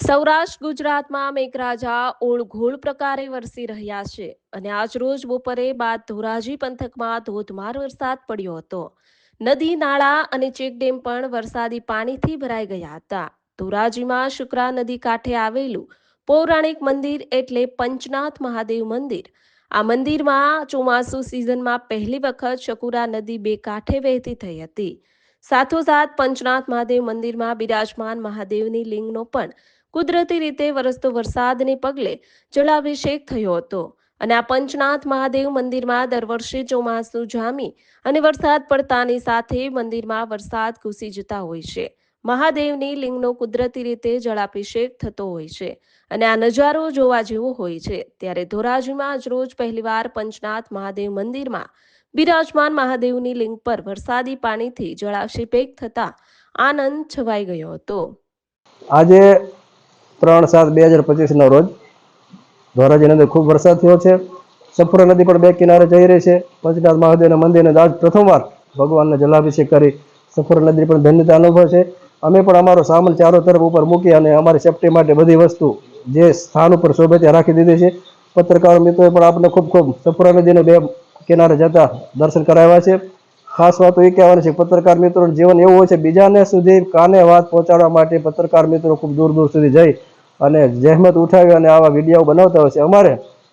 સૌરાષ્ટ્ર, ગુજરાતમાં મેઘરાજા ઓળઘોળ પ્રકારે વરસી રહ્યા છે અને આજરોજ બપોરે બાદ ધોરાજી પંથકમાં ધોધમાર વરસાદ પડ્યો હતો. નદી, નાળા અને ચેકડેમ પણ વરસાદી પાણીથી ભરાઈ ગયા હતા. ધોરાજીમાં શુક્રા નદી કાંઠે આવેલું પૌરાણિક મંદિર એટલે પંચનાથ મહાદેવ મંદિર. આ મંદિરમાં ચોમાસુ સિઝનમાં પહેલી વખત શકુરા નદી બે કાંઠે વહેતી થઈ હતી. સાથોસાથ પંચનાથ મહાદેવ મંદિરમાં બિરાજમાન મહાદેવની લિંગનો પણ કુદરતી રીતે વરસતો વરસાદને પગલે જલાભિષેક થયો હતો. અને આ પંચનાથ મહાદેવ મંદિરમાં દર વર્ષે ચોમાસું જામી અને વરસાદ પડતાની સાથે મંદિરમાં વરસાદ ઘૂસી જતા હોય છે. મહાદેવની લિંગનો કુદરતી રીતે જળાભિષેક થતો હોય છે અને આ નજારો જોવા જેવો હોય છે. ત્યારે ધોરાજીમાં આજરોજ પહેલીવાર પંચનાથ મહાદેવ મંદિરમાં બિરાજમાન મહાદેવની લિંગ પર વરસાદી પાણીથી જળાભિષેક થતા આનંદ છવાઈ ગયો હતો. આજે ત્રણ સાત બે હજાર પચીસના રોજ ધોરાજીની અંદર ખૂબ વરસાદ થયો છે. સફુરા નદી પણ બે કિનારે જઈ રહી છે. પંચનાથ મહાદેવના મંદિરને આજ પ્રથમવાર ભગવાનને જલાભિષેક કરી સફર નદી પણ ધન્યતા અનુભવ છે. અમે પણ અમારો સામાન ચારો તરફ ઉપર મૂકી અને અમારી સેફટી માટે બધી વસ્તુ જે સ્થાન ઉપર શોભે ત્યાં રાખી દીધી છે. પત્રકાર મિત્રોએ પણ આપણે ખૂબ ખૂબ સફરા નદીને બે કિનારે જતા દર્શન કરાવ્યા છે. ખાસ વાત એ કહેવાની છે, પત્રકાર મિત્રોનું જીવન એવું હોય છે, બીજાને સુધી કાને વાત પહોંચાડવા માટે પત્રકાર મિત્રો ખૂબ દૂર દૂર સુધી જઈ અને જહેમત ઉઠાવી અને આવા વીડિયો બનાવતા હોય છે. અમારે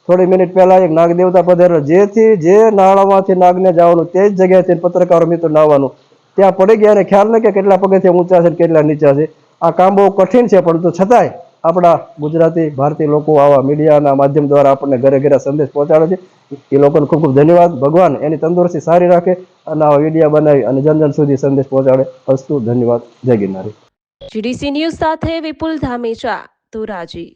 થોડી મિનિટ પહેલા એક નાગ દેવતા પધારેલા જેથી જે નાળામાંથી નાગને જવાનું તે જ જગ્યાએથી પત્રકારો મિત્રો નાવાનું ત્યાં પડી ગયા અને ખ્યાલ નહીં કે કેટલા પગથિયા ઊંચા છે કેટલા નીચા છે. આ કામ બહુ કઠિન છે, પરંતુ છતાંય આપણા ગુજરાતી, ભારતીય લોકો આવા મીડિયાના માધ્યમ દ્વારા આપણને ઘરે ઘરે સંદેશ પહોંચાડે છે. એ લોકોને ખૂબ ખૂબ ધન્યવાદ. ભગવાન એની તંદુરસ્તી સારી રાખે અને આવા વિડીયા બનાવી અને જન સુધી સંદેશ પહોંચાડે. અસ્તુ ધન્યવાદ. જય ગિરનારી. જીડીસી ન્યૂઝ સાથે વિપુલ ધામેચા ધોરાજી